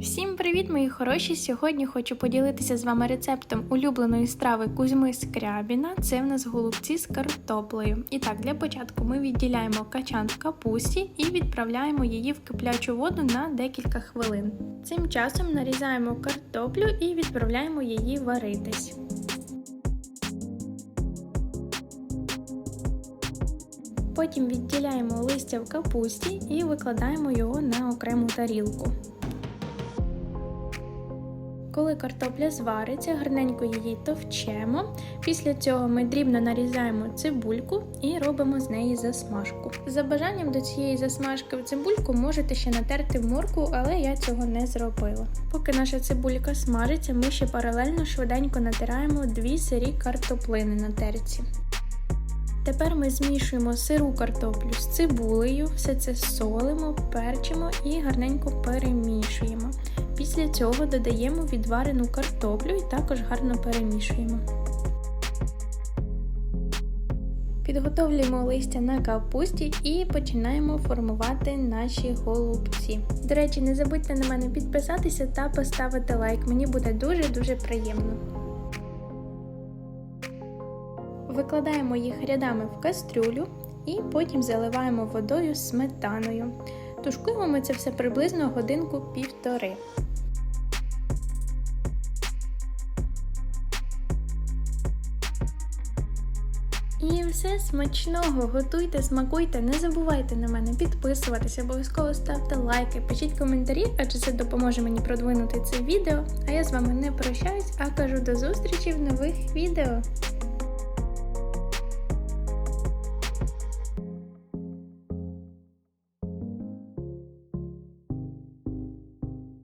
Всім привіт, мої хороші! Сьогодні хочу поділитися з вами рецептом улюбленої страви Кузьми Скрябіна. Це в нас голубці з картоплею. І так, для початку ми відділяємо качан в капусті і відправляємо її в киплячу воду на декілька хвилин. Цим часом нарізаємо картоплю і відправляємо її варитись. Потім відділяємо листя в капусті і викладаємо його на окрему тарілку. Коли картопля звариться, гарненько її товчемо. Після цього ми дрібно нарізаємо цибульку і робимо з неї засмажку. За бажанням до цієї засмажки в цибульку можете ще натерти моркву, але я цього не зробила. Поки наша цибулька смажиться, ми ще паралельно швиденько натираємо дві сирі картоплини на терці. Тепер ми змішуємо сиру картоплю з цибулею, все це солимо, перчимо і гарненько перемішуємо. Після цього додаємо відварену картоплю і також гарно перемішуємо. Підготовлюємо листя на капусті і починаємо формувати наші голубці. До речі, не забудьте на мене підписатися та поставити лайк, мені буде дуже-дуже приємно. Викладаємо їх рядами в кастрюлю і потім заливаємо водою сметаною. Тушкуємо ми це все приблизно годинку-півтори. І все смачного, готуйте, смакуйте, не забувайте на мене підписуватися, обов'язково ставте лайки, пишіть коментарі, адже це допоможе мені продвинути це відео. А я з вами не прощаюсь, а кажу до зустрічі в нових відео.